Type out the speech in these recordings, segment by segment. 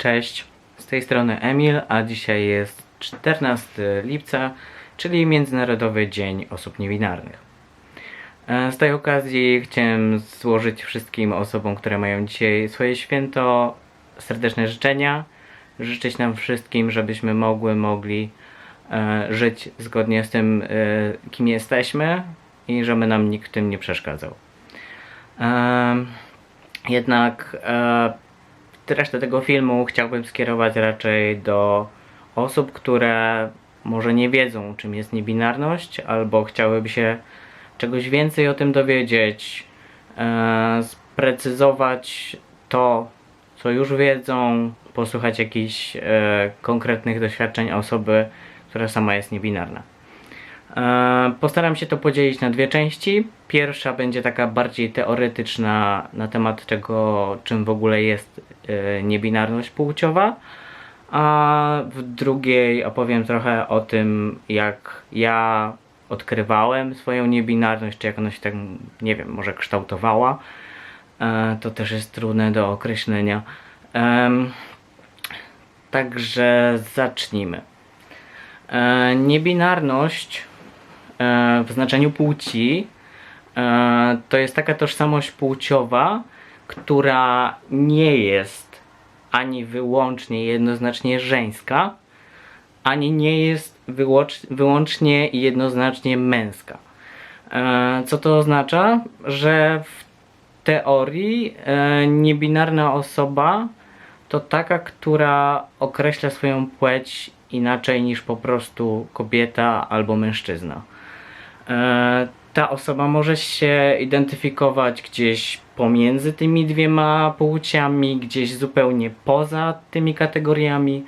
Cześć, z tej strony Emil, a dzisiaj jest 14 lipca, czyli Międzynarodowy Dzień Osób Niebinarnych. E, Z tej okazji chciałem złożyć wszystkim osobom, które mają dzisiaj swoje święto, serdeczne życzenia. Życzyć nam wszystkim, żebyśmy mogły, mogli e, żyć zgodnie z tym, e, kim jesteśmy i żeby nam nikt w tym nie przeszkadzał. Jednak resztę tego filmu chciałbym skierować raczej do osób, które może nie wiedzą, czym jest niebinarność, albo chciałyby się czegoś więcej o tym dowiedzieć, e, sprecyzować to, co już wiedzą, posłuchać jakichś e, konkretnych doświadczeń osoby, która sama jest niebinarna. E, Postaram się to podzielić na dwie części. Pierwsza będzie taka bardziej teoretyczna na temat tego, czym w ogóle jest niebinarność płciowa, a w drugiej opowiem trochę o tym, jak ja odkrywałem swoją niebinarność, czy jak ona się tak, nie wiem, może kształtowała. E, To też jest trudne do określenia. Także zacznijmy. E, Niebinarność e, w znaczeniu płci to jest taka tożsamość płciowa, która nie jest ani wyłącznie jednoznacznie żeńska, ani nie jest wyłącz, wyłącznie jednoznacznie męska. E, Co to oznacza? Że w teorii e, niebinarna osoba to taka, która określa swoją płeć inaczej niż po prostu kobieta albo mężczyzna. Ta osoba może się identyfikować gdzieś pomiędzy tymi dwiema płciami, gdzieś zupełnie poza tymi kategoriami.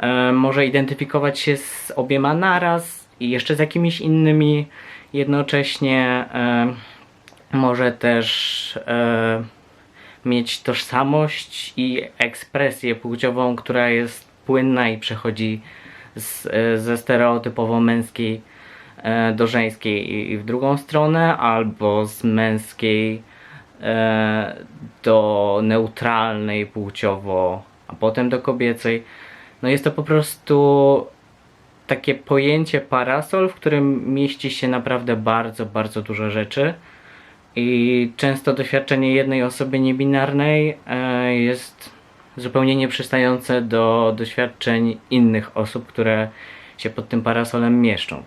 E, może identyfikować się z obiema naraz i jeszcze z jakimiś innymi jednocześnie. E, może też e, mieć tożsamość i ekspresję płciową, która jest płynna i przechodzi z, e, ze stereotypowo męskiej do żeńskiej i, i w drugą stronę, albo z męskiej e, do neutralnej płciowo, a potem do kobiecej. No jest to po prostu takie pojęcie parasol, w którym mieści się naprawdę bardzo, bardzo dużo rzeczy. I często doświadczenie jednej osoby niebinarnej e, jest zupełnie nieprzystające do doświadczeń innych osób, które się pod tym parasolem mieszczą.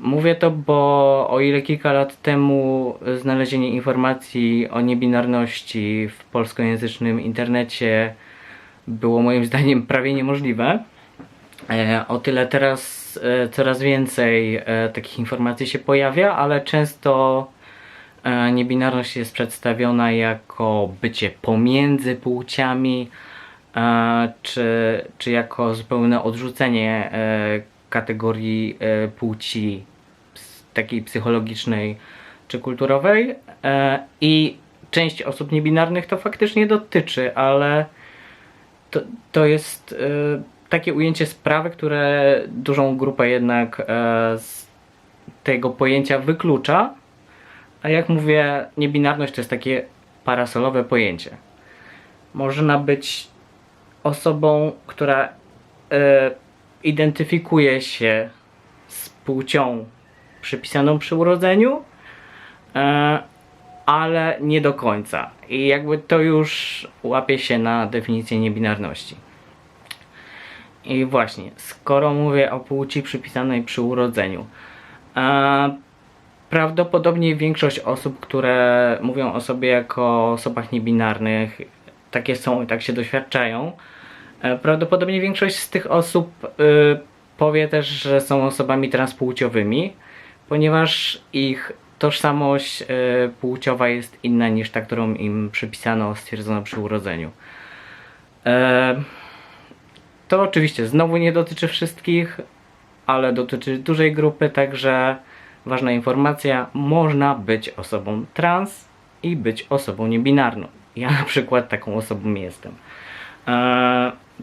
Mówię to, bo o ile kilka lat temu znalezienie informacji o niebinarności w polskojęzycznym internecie było moim zdaniem prawie niemożliwe, E, O tyle teraz e, coraz więcej e, takich informacji się pojawia, ale często niebinarność jest przedstawiona jako bycie pomiędzy płciami, czy, czy jako zupełne odrzucenie kategorii e, płci takiej psychologicznej czy kulturowej. E, I część osób niebinarnych to faktycznie dotyczy, ale to, to jest e, takie ujęcie sprawy, które dużą grupę jednak z tego pojęcia wyklucza. A jak mówię, niebinarność to jest takie parasolowe pojęcie. Można być osobą, która identyfikuje się z płcią przypisaną przy urodzeniu, e, ale nie do końca. I jakby to już łapie się na definicję niebinarności. I właśnie, skoro mówię o płci przypisanej przy urodzeniu, e, prawdopodobnie większość osób, które mówią o sobie jako osobach niebinarnych, takie są i tak się doświadczają, prawdopodobnie większość z tych osób y, powie też, że są osobami transpłciowymi, ponieważ ich tożsamość y, płciowa jest inna niż ta, którą im przypisano, stwierdzono przy urodzeniu. E, to oczywiście znowu nie dotyczy wszystkich, ale dotyczy dużej grupy, także ważna informacja, można być osobą trans i być osobą niebinarną. Ja na przykład taką osobą jestem.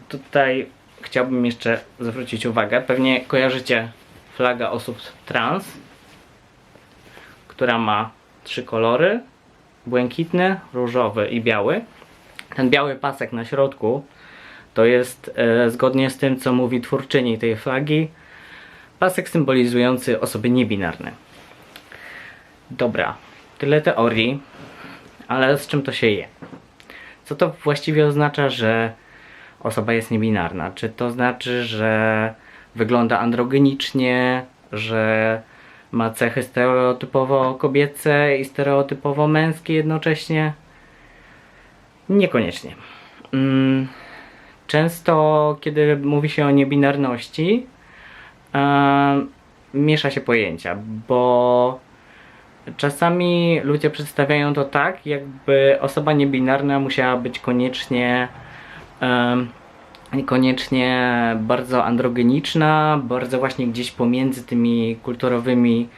Tutaj chciałbym jeszcze zwrócić uwagę, pewnie kojarzycie flagę osób trans, która ma trzy kolory, błękitny, różowy i biały. ten biały pasek na środku to jest e, zgodnie z tym, co mówi twórczyni tej flagi, pasek symbolizujący osoby niebinarne. Dobra, tyle teorii, ale z czym to się je? Co to właściwie oznacza, że osoba jest niebinarna? Czy to znaczy, że wygląda androgenicznie, że ma cechy stereotypowo kobiece i stereotypowo męskie jednocześnie? Niekoniecznie. Mm, Często, kiedy mówi się o niebinarności, e, miesza się pojęcia, bo czasami ludzie przedstawiają to tak, jakby osoba niebinarna musiała być koniecznie em, koniecznie bardzo androgeniczna, bardzo właśnie gdzieś pomiędzy tymi kulturowymi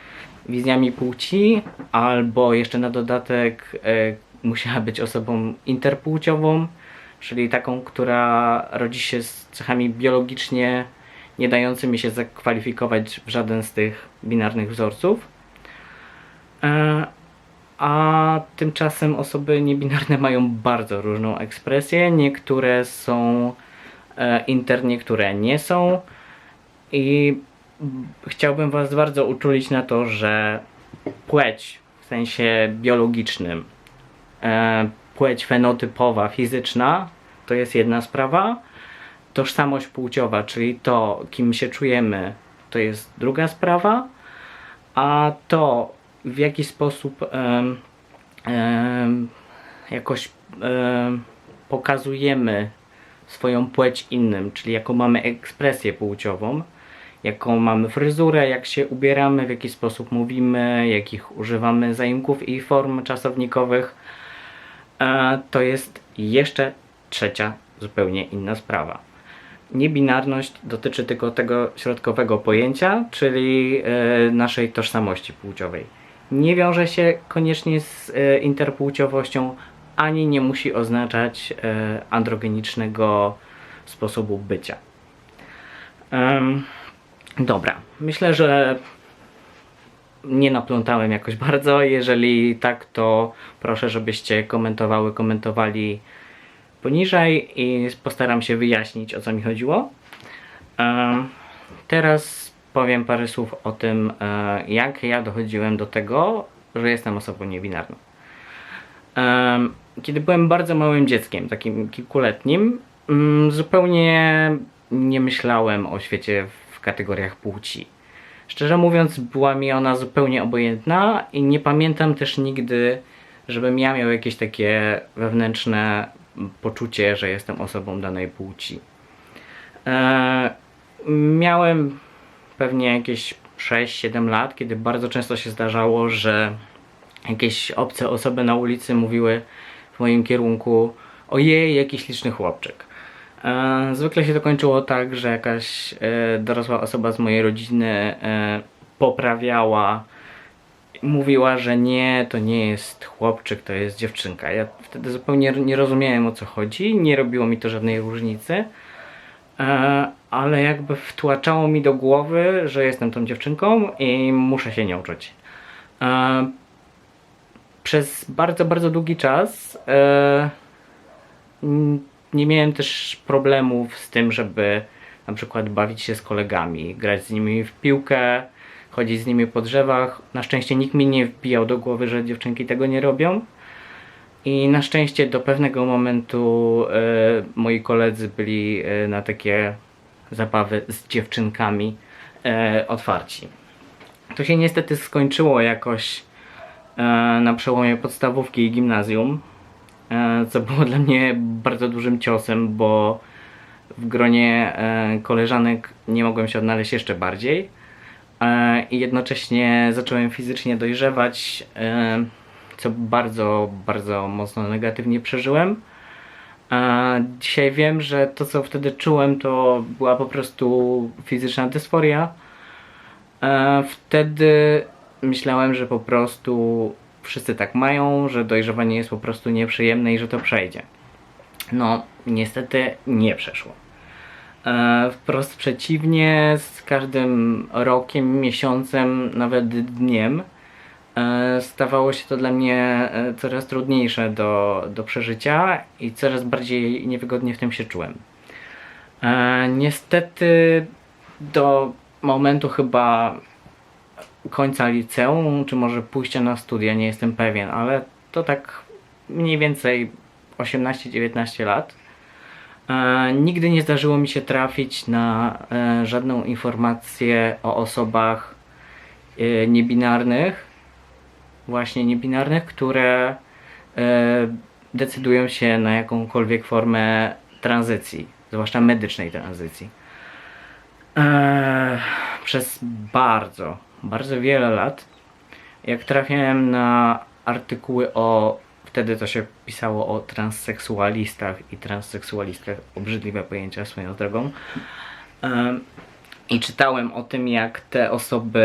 wizjami płci, albo jeszcze na dodatek e, musiała być osobą interpłciową, czyli taką, która rodzi się z cechami biologicznie nie dającymi się zakwalifikować w żaden z tych binarnych wzorców. A tymczasem osoby niebinarne mają bardzo różną ekspresję. Niektóre są e, inter, niektóre nie są. I chciałbym Was bardzo uczulić na to, że płeć w sensie biologicznym, e, płeć fenotypowa, fizyczna, to jest jedna sprawa. Tożsamość płciowa, czyli to, kim się czujemy, to jest druga sprawa. A to, w jaki sposób jakoś em, pokazujemy swoją płeć innym, czyli jaką mamy ekspresję płciową, jaką mamy fryzurę, jak się ubieramy, w jaki sposób mówimy, jakich używamy zaimków i form czasownikowych, e, to jest jeszcze trzecia, zupełnie inna sprawa. Niebinarność dotyczy tylko tego środkowego pojęcia, czyli e, naszej tożsamości płciowej. Nie wiąże się koniecznie z e, interpłciowością, ani nie musi oznaczać e, androgenicznego sposobu bycia. Dobra, myślę, że nie naplątałem jakoś bardzo. Jeżeli tak, to proszę, żebyście komentowały, komentowali poniżej i postaram się wyjaśnić o co mi chodziło. Teraz powiem parę słów o tym, e, jak ja dochodziłem do tego, że jestem osobą niebinarną. Kiedy byłem bardzo małym dzieckiem, takim kilkuletnim, mm, zupełnie nie myślałem o świecie w kategoriach płci. Szczerze mówiąc, była mi ona zupełnie obojętna i nie pamiętam też nigdy, żebym ja miał jakieś takie wewnętrzne poczucie, że jestem osobą danej płci. E, miałem pewnie jakieś 6-7 lat, kiedy bardzo często się zdarzało, że jakieś obce osoby na ulicy mówiły w moim kierunku ojej, jakiś liczny chłopczyk. E, zwykle się to kończyło tak, że jakaś e, dorosła osoba z mojej rodziny e, poprawiała mówiła, że nie, to nie jest chłopczyk, to jest dziewczynka. Ja wtedy zupełnie nie rozumiałem o co chodzi, nie robiło mi to żadnej różnicy, ale jakby wtłaczało mi do głowy, że jestem tą dziewczynką i muszę się nią czuć. E, przez bardzo, bardzo długi czas e, nie miałem też problemów z tym, żeby na przykład bawić się z kolegami, grać z nimi w piłkę, chodzić z nimi po drzewach. Na szczęście nikt mi nie wbijał do głowy, że dziewczynki tego nie robią. I na szczęście do pewnego momentu e, moi koledzy byli e, na takie zabawy z dziewczynkami e, otwarci. To się niestety skończyło jakoś e, na przełomie podstawówki i gimnazjum, e, co było dla mnie bardzo dużym ciosem, bo w gronie e, koleżanek nie mogłem się odnaleźć jeszcze bardziej e, i jednocześnie zacząłem fizycznie dojrzewać, e, co bardzo, bardzo mocno negatywnie przeżyłem. E, Dzisiaj wiem, że to co wtedy czułem to była po prostu fizyczna dysforia. E, Wtedy myślałem, że po prostu wszyscy tak mają, że dojrzewanie jest po prostu nieprzyjemne i że to przejdzie. No, niestety nie przeszło. E, Wprost przeciwnie, z każdym rokiem, miesiącem, nawet dniem stawało się to dla mnie e, coraz trudniejsze do, do przeżycia i coraz bardziej niewygodnie w tym się czułem. E, niestety do momentu chyba końca liceum, czy może pójścia na studia, nie jestem pewien, ale to tak mniej więcej 18-19 lat. E, nigdy nie zdarzyło mi się trafić na e, żadną informację o osobach e, niebinarnych, właśnie niebinarnych, które e, decydują się na jakąkolwiek formę tranzycji, zwłaszcza medycznej tranzycji. E, przez bardzo, bardzo wiele lat, jak trafiałem na artykuły o, wtedy to się pisało o transseksualistach i transseksualistkach, obrzydliwe pojęcia swoją drogą, e, i czytałem o tym, jak te osoby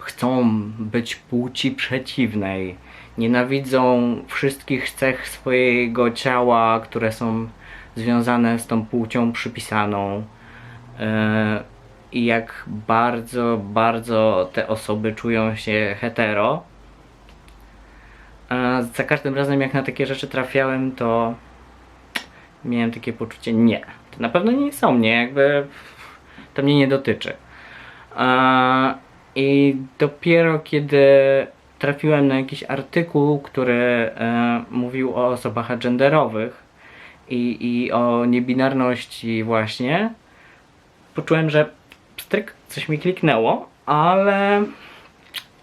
chcą być płci przeciwnej, nienawidzą wszystkich cech swojego ciała, które są związane z tą płcią przypisaną. E, I jak bardzo, bardzo te osoby czują się hetero. A za każdym razem, jak na takie rzeczy trafiałem, to miałem takie poczucie, nie, to na pewno nie są mnie, jakby to mnie nie dotyczy. A, I dopiero kiedy trafiłem na jakiś artykuł, który e, mówił o osobach agenderowych i, i o niebinarności właśnie, poczułem, że pstryk, coś mi kliknęło, ale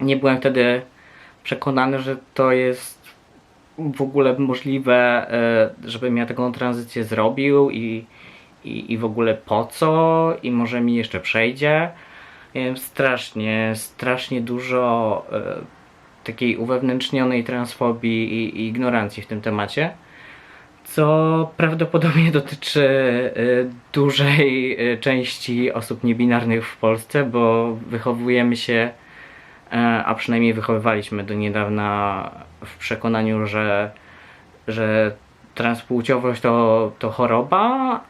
nie byłem wtedy przekonany, że to jest w ogóle możliwe, e, żebym ja taką tranzycję zrobił i, i, i w ogóle po co i może mi jeszcze przejdzie. Miałem strasznie, strasznie dużo e, takiej uwewnętrznionej transfobii i, i ignorancji w tym temacie co prawdopodobnie dotyczy y, dużej y, części osób niebinarnych w Polsce, bo wychowujemy się, e, a przynajmniej wychowywaliśmy do niedawna w przekonaniu, że, że transpłciowość to, to choroba e,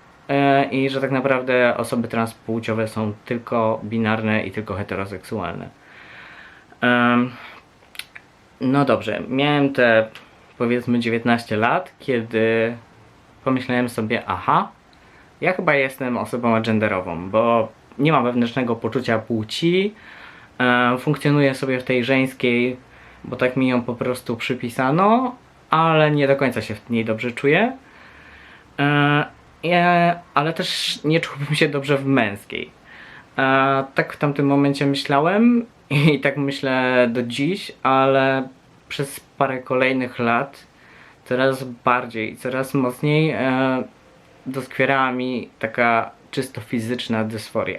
i że tak naprawdę osoby transpłciowe są tylko binarne i tylko heteroseksualne. Em, No dobrze, miałem te powiedzmy 19 lat, kiedy pomyślałem sobie, aha, ja chyba jestem osobą agenderową, bo nie mam wewnętrznego poczucia płci, e, funkcjonuję sobie w tej żeńskiej, bo tak mi ją po prostu przypisano, ale nie do końca się w niej dobrze czuję. E, ale też nie czułbym się dobrze w męskiej. E, tak w tamtym momencie myślałem i tak myślę do dziś, ale przez parę kolejnych lat coraz bardziej, coraz mocniej e, doskwierała mi taka czysto fizyczna dysforia.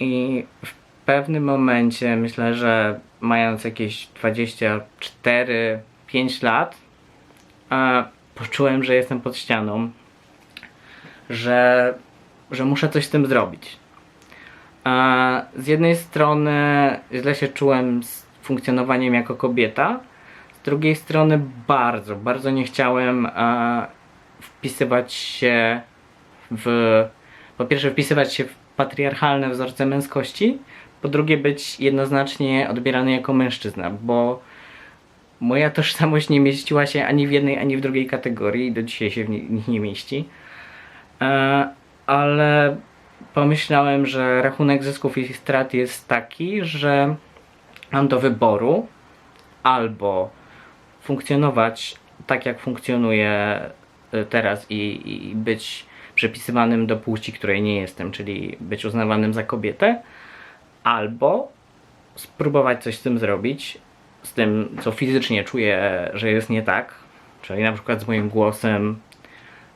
I w pewnym momencie, myślę, że mając jakieś 24-5 lat, e, poczułem, że jestem pod ścianą, że, że muszę coś z tym zrobić. E, z jednej strony źle się czułem z funkcjonowaniem jako kobieta, z drugiej strony bardzo, bardzo nie chciałem e, wpisywać się w. Po pierwsze, wpisywać się w patriarchalne wzorce męskości, po drugie, być jednoznacznie odbierany jako mężczyzna, bo moja tożsamość nie mieściła się ani w jednej, ani w drugiej kategorii i do dzisiaj się w ni- nich nie mieści. E, ale pomyślałem, że rachunek zysków i strat jest taki, że mam do wyboru albo funkcjonować tak, jak funkcjonuję y, teraz i, i być przypisywanym do płci, której nie jestem, czyli być uznawanym za kobietę, albo spróbować coś z tym zrobić, z tym, co fizycznie czuję, że jest nie tak, czyli na przykład z moim głosem,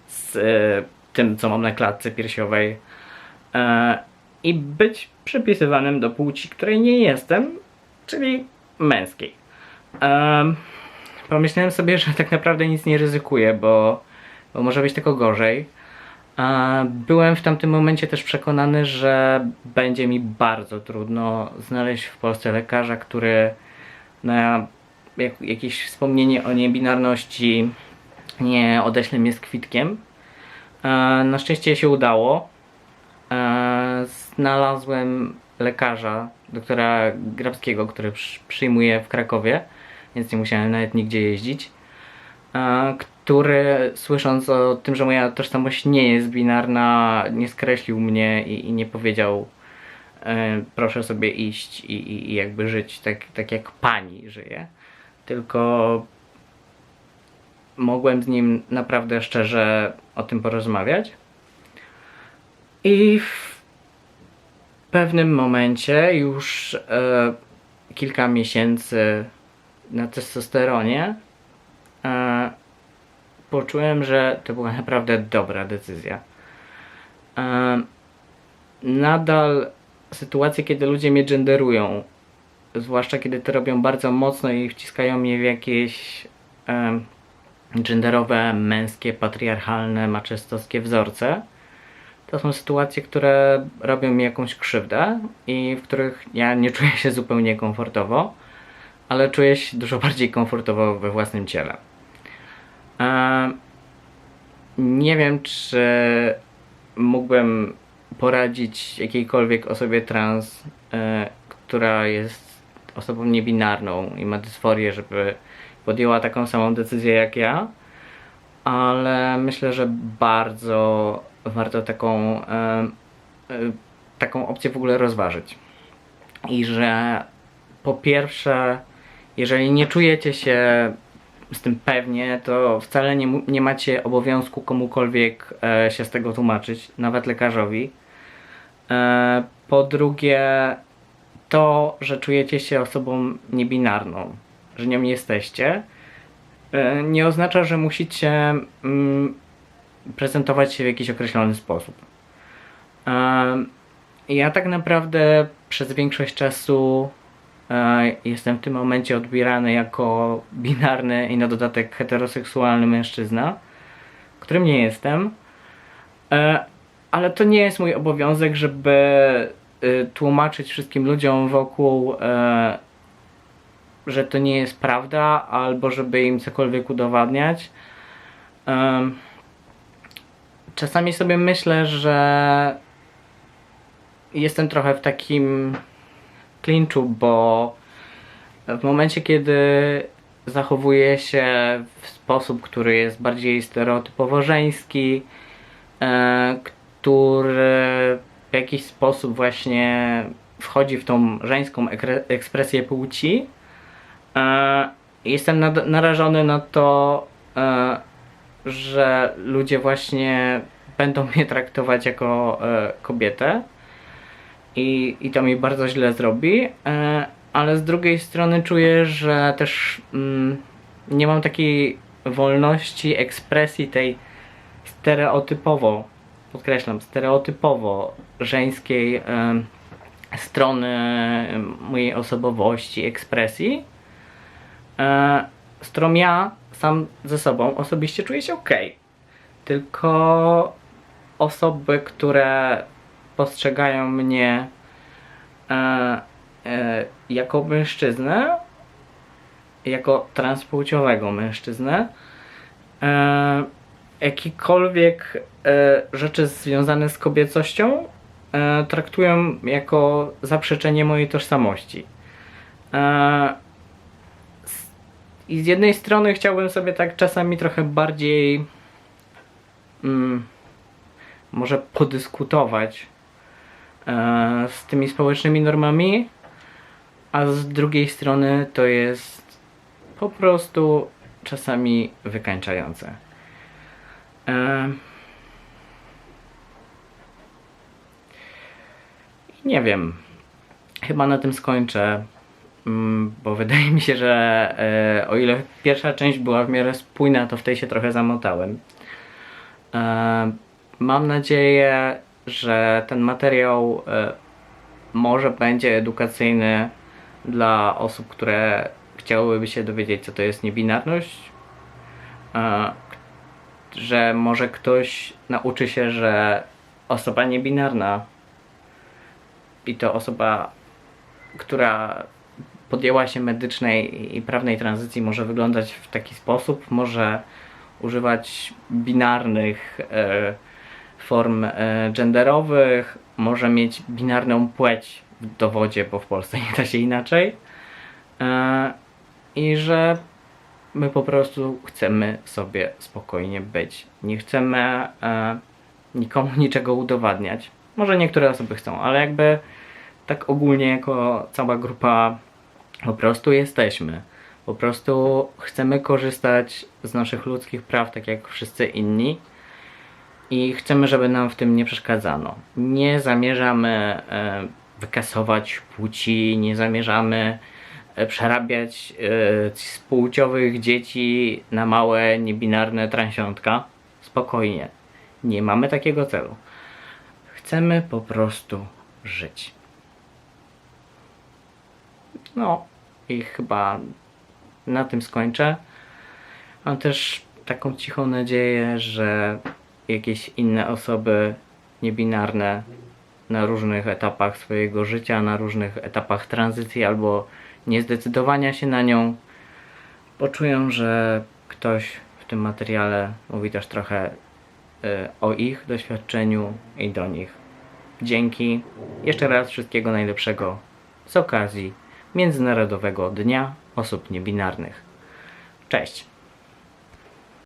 z y, tym, co mam na klatce piersiowej, e, i być przypisywanym do płci, której nie jestem, czyli męskiej. Em, pomyślałem sobie, że tak naprawdę nic nie ryzykuję, bo, bo może być tylko gorzej. E, byłem w tamtym momencie też przekonany, że będzie mi bardzo trudno znaleźć w Polsce lekarza, który na jak, jakieś wspomnienie o niebinarności nie odeśle mnie z kwitkiem. E, na szczęście się udało. E, znalazłem lekarza doktora Grabskiego, który przy- przyjmuje w Krakowie, więc nie musiałem nawet nigdzie jeździć. e, Który słysząc o tym, że moja tożsamość nie jest binarna, nie skreślił mnie i, i nie powiedział proszę sobie iść i, i, i jakby żyć tak, tak jak pani żyje. Tylko mogłem z nim naprawdę szczerze o tym porozmawiać. I w pewnym momencie, już e, kilka miesięcy na testosteronie, e, poczułem, że to była naprawdę dobra decyzja. E, nadal sytuacje, kiedy ludzie mnie genderują, zwłaszcza kiedy to robią bardzo mocno i wciskają mnie w jakieś em, genderowe, męskie, patriarchalne, maczystowskie wzorce, to są sytuacje, które robią mi jakąś krzywdę i w których ja nie czuję się zupełnie komfortowo, ale czuję się dużo bardziej komfortowo we własnym ciele. Em, nie wiem, czy mógłbym poradzić jakiejkolwiek osobie trans, e, która jest osobą niebinarną i ma dysforię, żeby podjęła taką samą decyzję jak ja, ale myślę, że bardzo warto taką, e, taką opcję w ogóle rozważyć. I że po pierwsze, jeżeli nie czujecie się z tym pewnie, to wcale nie, nie macie obowiązku komukolwiek e, się z tego tłumaczyć, nawet lekarzowi. E, po drugie, to, że czujecie się osobą niebinarną, że nią jesteście, e, nie oznacza, że musicie mm, prezentować się w jakiś określony sposób. E, ja tak naprawdę przez większość czasu e, jestem w tym momencie odbierany jako binarny i na dodatek heteroseksualny mężczyzna, którym nie jestem. Ale to nie jest mój obowiązek, żeby tłumaczyć wszystkim ludziom wokół, że to nie jest prawda, albo żeby im cokolwiek udowadniać. Em, czasami sobie myślę, że jestem trochę w takim klinczu, bo w momencie, kiedy zachowuję się w sposób, który jest bardziej stereotypowo żeński, e, który w jakiś sposób właśnie wchodzi w tą żeńską ekspresję płci, jestem nad- narażony na to, e, że ludzie właśnie będą mnie traktować jako e, kobietę i, i to mi bardzo źle zrobi, e, ale z drugiej strony czuję, że też mm, nie mam takiej wolności ekspresji tej stereotypowo, podkreślam, stereotypowo żeńskiej strony mojej osobowości, ekspresji, e, z którą ja sam ze sobą osobiście czuję się ok. Tylko osoby, które postrzegają mnie e, e, jako mężczyznę, jako transpłciowego mężczyznę, e, jakiekolwiek e, rzeczy związane z kobiecością e, traktują jako zaprzeczenie mojej tożsamości. E, I z jednej strony chciałbym sobie tak czasami trochę bardziej mm, może podyskutować e, z tymi społecznymi normami, a z drugiej strony to jest po prostu czasami wykańczające. E, nie wiem. Chyba na tym skończę, bo wydaje mi się, że e, o ile pierwsza część była w miarę spójna, to w tej się trochę zamotałem. E, mam nadzieję, że ten materiał e, może będzie edukacyjny dla osób, które chciałyby się dowiedzieć, co to jest niebinarność. Że może ktoś nauczy się, że osoba niebinarna i to osoba, która podjęła się medycznej i- prawnej tranzycji, może wyglądać w taki sposób, może używać binarnych e, form e, genderowych, może mieć binarną płeć w dowodzie, bo w Polsce nie da się inaczej. E, I że my po prostu chcemy sobie spokojnie być. Nie chcemy e, nikomu niczego udowadniać. Może niektóre osoby chcą, ale jakby tak ogólnie jako cała grupa po prostu jesteśmy. Po prostu chcemy korzystać z naszych ludzkich praw, tak jak wszyscy inni. I chcemy, żeby nam w tym nie przeszkadzano. Nie zamierzamy e, wykasować płci, nie zamierzamy e, przerabiać e, z płciowych dzieci na małe, niebinarne transiątka. Spokojnie. Nie mamy takiego celu. Chcemy po prostu żyć. No i chyba na tym skończę. Mam też taką cichą nadzieję, że jakieś inne osoby niebinarne na różnych etapach swojego życia, na różnych etapach tranzycji albo niezdecydowania się na nią, poczują, że ktoś w tym materiale mówi też trochę y, o ich doświadczeniu i do nich. Dzięki. Jeszcze raz wszystkiego najlepszego z okazji Międzynarodowego Dnia Osób Niebinarnych. Cześć!